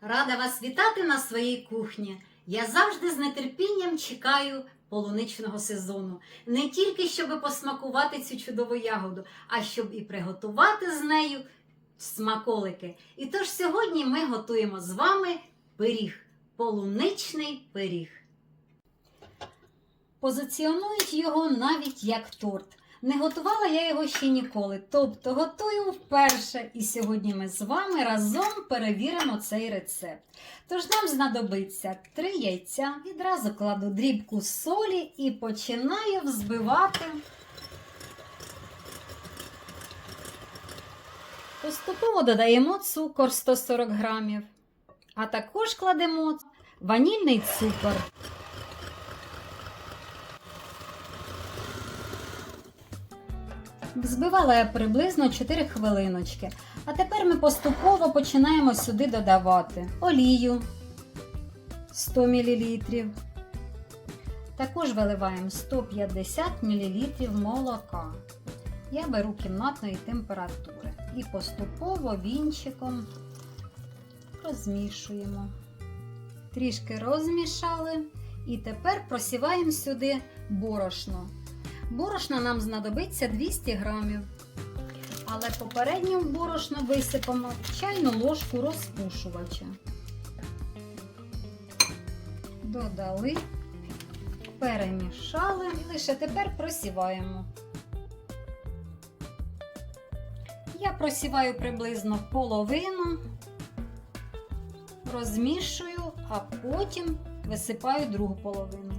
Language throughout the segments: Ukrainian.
Рада вас вітати на своїй кухні. Я завжди з нетерпінням чекаю полуничного сезону. Не тільки щоб посмакувати цю чудову ягоду, а щоб і приготувати з нею смаколики. І тож сьогодні ми готуємо з вами пиріг, полуничний пиріг. Позиціонують його навіть як торт. Не готувала я його ще ніколи, тобто готую вперше. І сьогодні ми з вами разом перевіримо цей рецепт. Тож нам знадобиться 3 яйця, відразу кладу дрібку солі і починаю взбивати. Поступово додаємо цукор 140 грамів, а також кладемо ванільний цукор. Взбивала я приблизно 4 хвилиночки. А тепер ми поступово починаємо сюди додавати олію 100 мл. Також виливаємо 150 мл молока. Я беру кімнатної температури і поступово вінчиком розмішуємо. Трішки розмішали. І тепер просіваємо сюди борошно. Борошна нам знадобиться 200 грамів. Але попередньо в борошно висипемо чайну ложку розпушувача. Додали, перемішали і лише тепер просіваємо. Я просіваю приблизно половину, розмішую, а потім висипаю другу половину.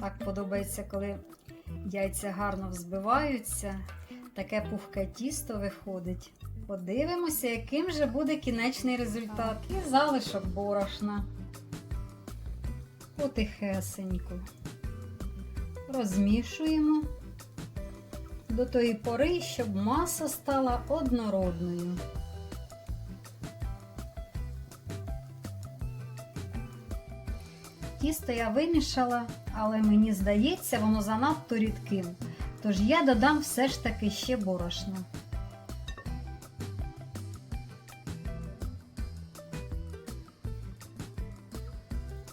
Так подобається, коли яйця гарно взбиваються, таке пухке тісто виходить. Подивимося, яким же буде кінечний результат. І залишок борошна. Потихесеньку. Розмішуємо до тої пори, щоб маса стала однородною. Тісто я вимішала, але мені здається, воно занадто рідким. Тож я додам все ж таки ще борошна.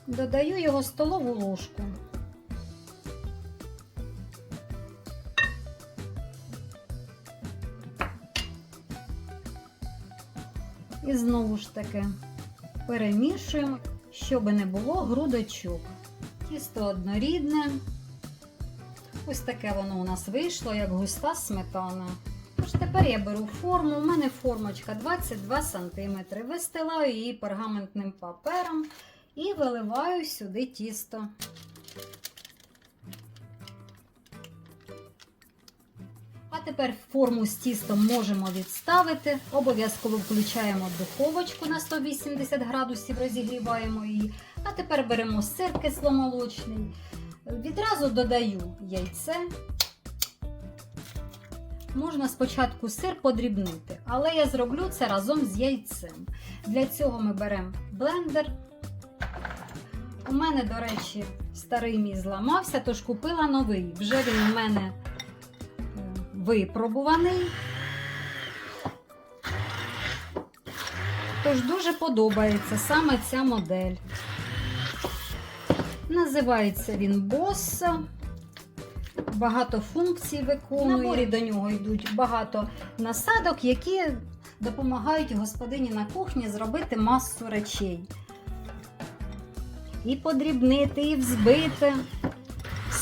Додаю його столову ложку. І знову ж таки перемішуємо щоб не було грудочок. Тісто однорідне. Ось таке воно у нас вийшло, як густа сметана. Тож тепер я беру форму. У мене формочка 22 см. Вистилаю її пергаментним папером і виливаю сюди тісто. Тепер форму з тістом можемо відставити. Обов'язково включаємо духовочку на 180 градусів, розігріваємо її. А тепер беремо сир кисломолочний. Відразу додаю яйце. Можна спочатку сир подрібнити, але я зроблю це разом з яйцем. Для цього ми беремо блендер. У мене, до речі, старий мій зламався, тож купила новий. Вже він у мене випробуваний. Тож дуже подобається саме ця модель. Називається він Bossa. Багато функцій виконує. В наборі до нього йдуть багато насадок, які допомагають господині на кухні зробити масу речей. І подрібнити, і взбити.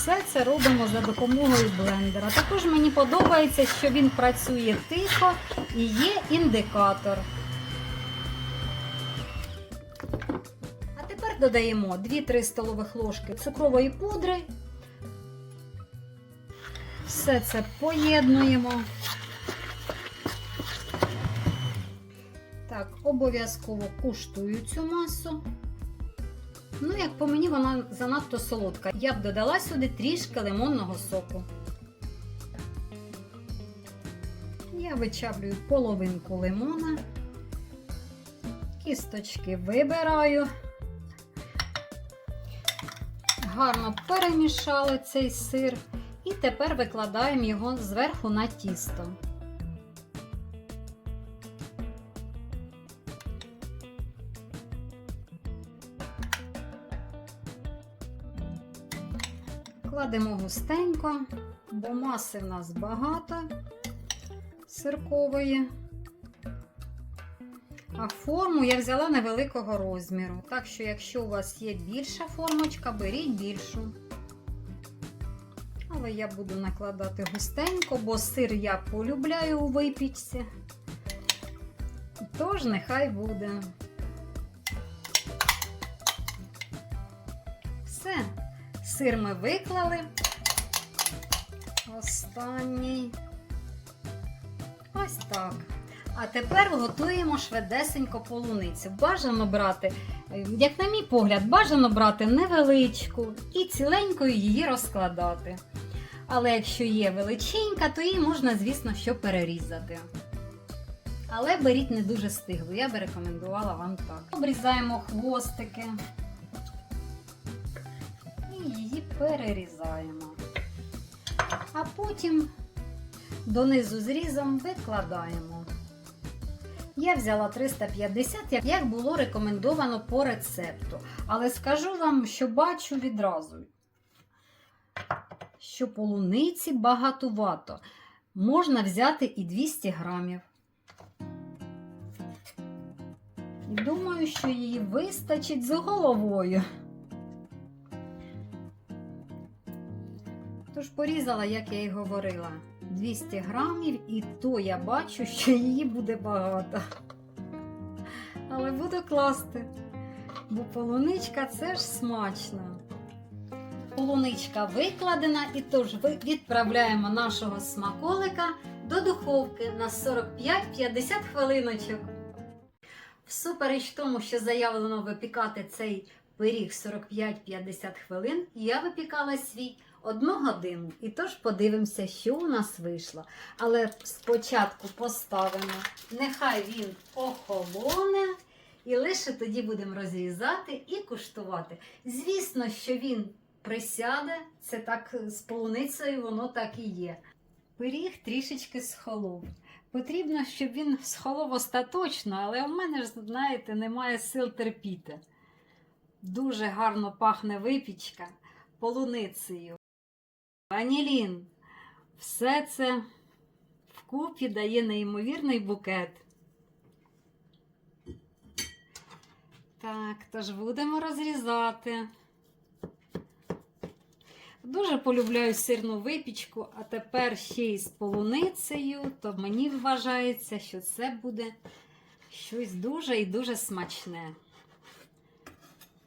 Все це робимо за допомогою блендера. Також мені подобається, що він працює тихо і є індикатор. А тепер додаємо 2-3 столових ложки цукрової пудри. Все це поєднуємо. Так, обов'язково куштую цю масу. Ну, як по мені, вона занадто солодка. Я б додала сюди трішки лимонного соку. Я вичавлюю половинку лимона, кісточки вибираю. гарно перемішали цей сир і тепер викладаємо його зверху на тісто. Кладемо густенько, бо маси в нас багато сиркової. А форму я взяла невеликого розміру. Так що, якщо у вас є більша формочка, беріть більшу. Але я буду накладати густенько, бо сир я полюбляю у випічці. Тож нехай буде. Сир ми виклали. Останній. Ось так. А тепер готуємо швидесенько полуницю. Бажано брати, е, як на мій погляд, бажано брати невеличку і ціленькою її розкладати. Але якщо є величенька, то її можна, звісно, що перерізати. Але беріть не дуже стиглу, я би рекомендувала вам так. Обрізаємо хвостики перерізаємо. А потім донизу зрізом викладаємо. Я взяла 350, як- було рекомендовано по рецепту. Але скажу вам, що бачу відразу, що полуниці багатувато. Можна взяти і 200 грамів. І Думаю, що її вистачить з головою. Тож порізала, як я і говорила, 200 грамів, і то я бачу, що її буде багато. Але буду класти, бо полуничка це ж смачно. Полуничка викладена, і тож відправляємо нашого смаколика до духовки на 45-50 хвилиночок. Всупереч тому, що заявлено випікати цей пиріг 45-50 хвилин, я випікала свій одну годину. І тож подивимося, що у нас вийшло. Але спочатку поставимо, нехай він охолоне, і лише тоді будемо розрізати і куштувати. Звісно, що він присяде, це так з полуницею, воно так і є. Пиріг трішечки схолов. Потрібно, щоб він схолов остаточно, але в мене ж, знаєте, немає сил терпіти. Дуже гарно пахне випічка полуницею. Ванілін. Все це вкупі дає неймовірний букет. Так, тож будемо розрізати. Дуже полюбляю сирну випічку, а тепер ще й з полуницею, то мені вважається, що це буде щось дуже і дуже смачне.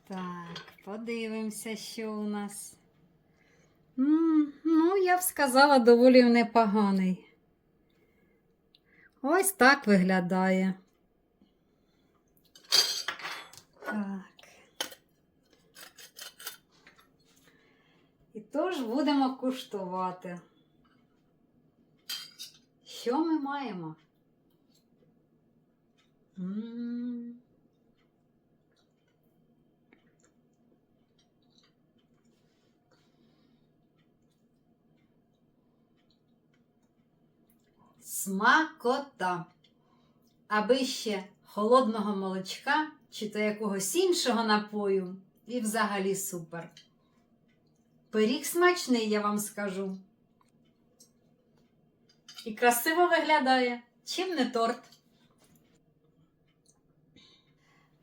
Так, подивимося, що у нас. М, Ну, я б сказала, доволі непоганий. Ось так виглядає. Так. І тож будемо куштувати. Що ми маємо? М. Смакота. Аби ще холодного молочка чи то якогось іншого напою, і взагалі супер. Пиріг смачний, я вам скажу. І красиво виглядає, чим не торт.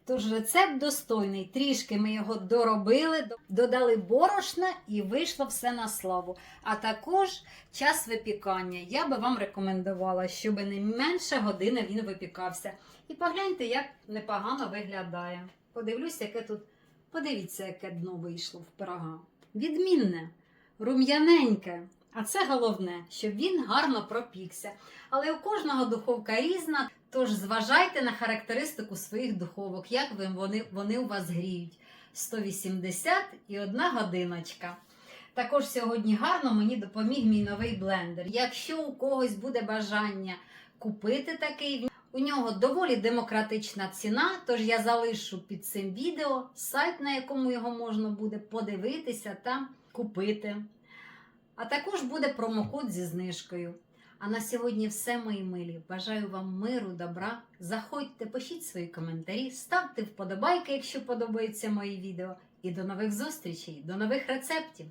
Тож рецепт достойний. Трішки ми його доробили, додали борошна і вийшло все на славу. А також час випікання. Я би вам рекомендувала, щоб не менше години він випікався. І погляньте, як непогано виглядає. Подивлюсь, яке тут. Подивіться, яке дно вийшло в пирога. Відмінне, рум'яненьке. А це головне, щоб він гарно пропікся. Але у кожного духовка різна, тож зважайте на характеристику своїх духовок, як вони, вони у вас гріють. 180 і одна годиночка. Також сьогодні гарно мені допоміг мій новий блендер. Якщо у когось буде бажання купити такий, У нього доволі демократична ціна, тож я залишу під цим відео сайт, на якому його можна буде подивитися та купити. А також буде промокод зі знижкою. А на сьогодні все, мої милі. Бажаю вам миру, добра. Заходьте, пишіть свої коментарі, ставте вподобайки, якщо подобаються мої відео. І до нових зустрічей, до нових рецептів!